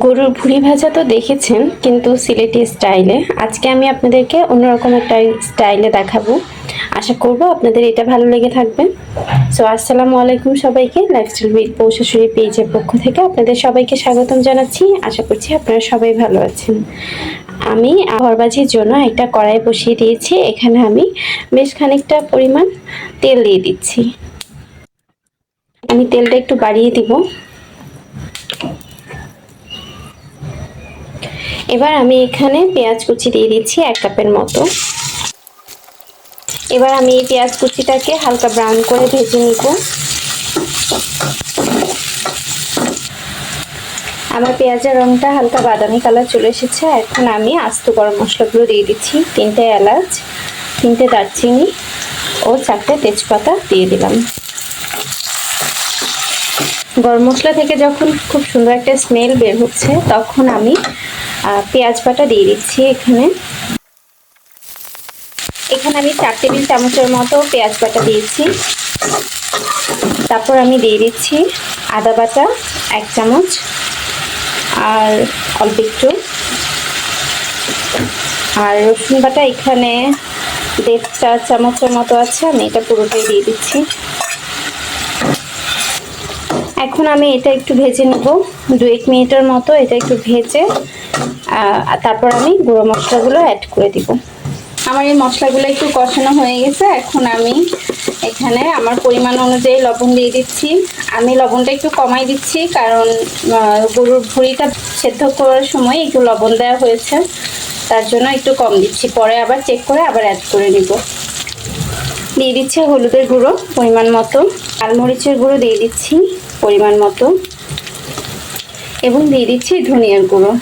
গরুর ভুড়ি ভাজা তো দেখেছেন, কিন্তু সিলেটি স্টাইলে। আজকে আমি আপনাদেরকে অন্যরকম একটা স্টাইলে দেখাবো। আশা করব আপনাদের এটা ভালো লেগে থাকবে। সো আসসালামু আলাইকুম সবাইকে লাইফস্টাইল উইথ পৌশাশুড়ি পেজের পক্ষ থেকে আপনাদের সবাইকে স্বাগতম জানাচ্ছি। আশা করছি আপনারা সবাই ভালো আছেন। আমি ঘরবাজির জন্য একটা কড়াই বসিয়ে দিয়েছি। এখানে আমি বেশ খানিকটা পরিমাণ তেল দিয়ে দিচ্ছি। আমি তেলটা একটু বাড়িয়ে দিব। এবার আমি এখানে পেঁয়াজ কুচি দিয়ে দিচ্ছি এক কাপের মতো। এবার আমি এই পেঁয়াজ কুচিটাকে হালকা ব্রাউন করে ভেজে নিব। আমার পেঁয়াজের রঙটা হালকা বাদামি কালার চলে এসেছে। এখন আমি আস্ত গরম মশলাগুলো দিয়ে দিচ্ছি। তিনটে এলাচ, তিনটে দারচিনি ও চারটে তেজপাতা দিয়ে দিলাম। গরম মশলা থেকে যখন খুব সুন্দর একটা স্মেল বের হচ্ছে, তখন আমি পেঁয়াজ বাটা দিয়ে দিচ্ছি এখানে। এখানে আমি চার টেবিল চামচের মতো পেঁয়াজ বাটা দিয়েছি। তারপর আমি দিয়ে দিচ্ছি আদা বাটা এক চামচ আর অল্প একটু। আর রসুন বাটা এখানে দেড় চার চামচের মতো আছে, আমি এটা পুরোটাই দিয়ে দিচ্ছি। এখন আমি এটা একটু ভেজে নেব। দু এক মিনিটের মতো এটা একটু ভেজে তারপর আমি গুঁড়ো মশলাগুলো অ্যাড করে দিব। আমার এই মশলাগুলো একটু কষানো হয়ে গেছে, এখন আমি এখানে আমার পরিমাণ অনুযায়ী লবণ দিয়ে দিচ্ছি। আমি লবণটা একটু কমাই দিচ্ছি, কারণ গরুর ভুড়িটা সেদ্ধ করার সময় একটু লবণ দেওয়া হয়েছে, তার জন্য একটু কম দিচ্ছি। পরে আবার চেক করে আবার অ্যাড করে নিব। দিয়ে দিচ্ছি হলুদের গুঁড়ো পরিমাণ মতো মরিচের গুঁড়ো দিয়ে দিচ্ছি পরিমাণ মতো, এবং দিয়ে দিচ্ছি ধনিয়ার গুঁড়ো।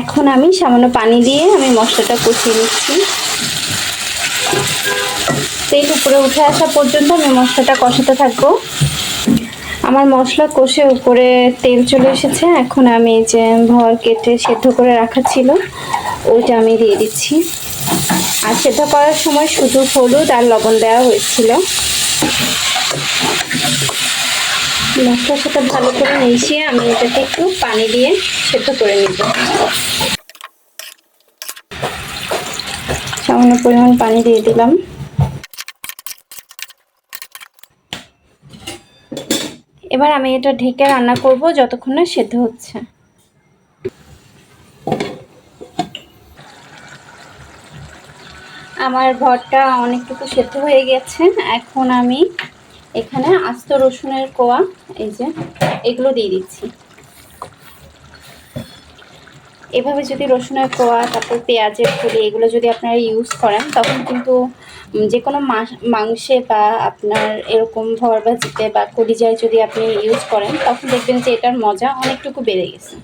এখন আমি সামান্য পানি দিয়ে আমি মশলাটা কষিয়ে নিচ্ছি। তেল উপরে উঠে আসা পর্যন্ত আমি মশলাটা কষাতে থাকব। আমার মশলা কষে উপরে তেল চলে এসেছে। এখন আমি যে ভর কেটে সেদ্ধ করে রাখা ছিল, ওইটা আমি দিয়ে দিচ্ছি। আর সেদ্ধ করার সময় শুধু হলুদ আর লবণ দেওয়া হয়েছিল। মশলার সাথে ভালো করে মিশিয়ে আমি এটাকে একটু পানি দিয়ে সেদ্ধ করে নিব। সামান্য পরিমাণ পানি দিয়ে দিলাম। এবার আমি এটা ঢেকে রান্না করব যতক্ষণ না সেদ্ধ হচ্ছে। আমার ভরটা অনেকটুকু সেদ্ধ হয়ে গেছে। এখন আমি এখানে আস্ত রসুনের কোয়া, এই যে, এগুলো দিয়ে দিচ্ছি। এভাবে যদি রসুনের কোয়া, তারপর পেঁয়াজের ফুলি, এগুলো যদি আপনারা ইউজ করেন, তখন কিন্তু যে কোনো মাংসে বা আপনার এরকম ভর ভাজিতে বা কলিজায় যদি আপনি ইউজ করেন, তখন দেখবেন যে এটার মজা অনেকটুকু বেড়ে গেছে।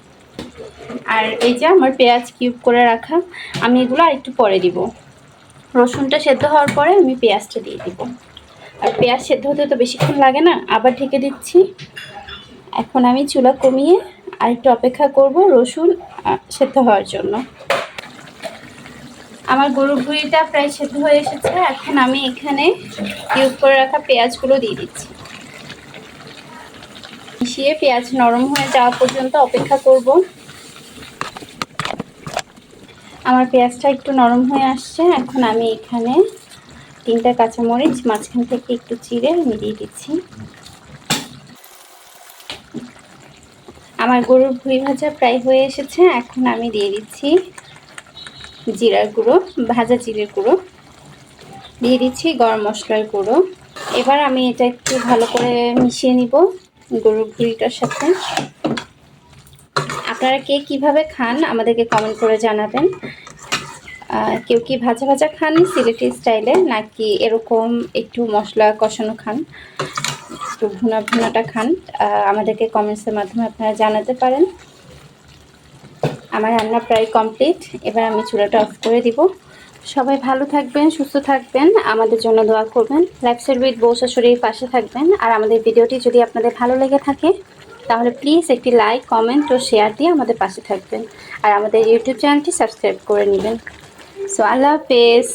আর এই যে আমার পেঁয়াজ কিউব করে রাখা, আমি এগুলো আরেকটু পরে দিব। রসুনটা সেদ্ধ হওয়ার পরে আমি পেঁয়াজটা দিয়ে দিব। আর পেঁয়াজ সেদ্ধ হতে তো বেশিক্ষণ লাগে না, আবার ঢেকে দিচ্ছি। এখন আমি চুলা কমিয়ে আর একটু অপেক্ষা করব রসুন সেদ্ধ হওয়ার জন্য। আমার গরুর ভুঁড়িটা প্রায় সেদ্ধ হয়ে এসেছে, এখন আমি এখানে কিউব করে রাখা পেঁয়াজগুলো দিয়ে দিচ্ছি। মিশিয়ে পেঁয়াজ নরম হয়ে যাওয়া পর্যন্ত অপেক্ষা করব। আমার পেঁয়াজটা একটু নরম হয়ে আসছে, এখন আমি এখানে তিনটা কাঁচামরিচ, মাঝখান থেকে একটু চিড়ে আমি দিয়ে দিচ্ছি। আমার গরুর ভুঁড়ি ভাজা প্রায় হয়ে এসেছে, এখন আমি দিয়ে দিচ্ছি জিরার গুঁড়ো, ভাজা জিরের গুঁড়ো। দিয়ে দিচ্ছি গরম মশলার গুঁড়ো। এবার আমি এটা একটু ভালো করে মিশিয়ে নিব গরুর ভুঁড়িটার সাথে। আপনারা কে কীভাবে খান আমাদেরকে কমেন্ট করে জানাবেন। কেউ কি ভাজা ভাজা খান সিলেটি স্টাইলে, নাকি এরকম একটু মশলা কষানো খান? একটু ভুনা ভুনাটা খান। আমাদেরকে কমেন্টসের মাধ্যমে আপনারা জানাতে পারেন। আমার রান্না প্রায় কমপ্লিট এবার আমি চুলাটা অফ করে দিব। সবাই ভালো থাকবেন, সুস্থ থাকবেন, আমাদের জন্য দোয়া করবেন। লাইফস্টাইল উইথ বউ শাশুড়ির পাশে থাকবেন। আর আমাদের ভিডিওটি যদি আপনাদের ভালো লেগে থাকে, তাহলে প্লিজ একটি লাইক কমেন্ট ও শেয়ার দিয়ে আমাদের পাশে থাকবেন। আর আমাদের ইউটিউব চ্যানেলটি সাবস্ক্রাইব করে নেবেন। সো আল্লাহ হাফেজ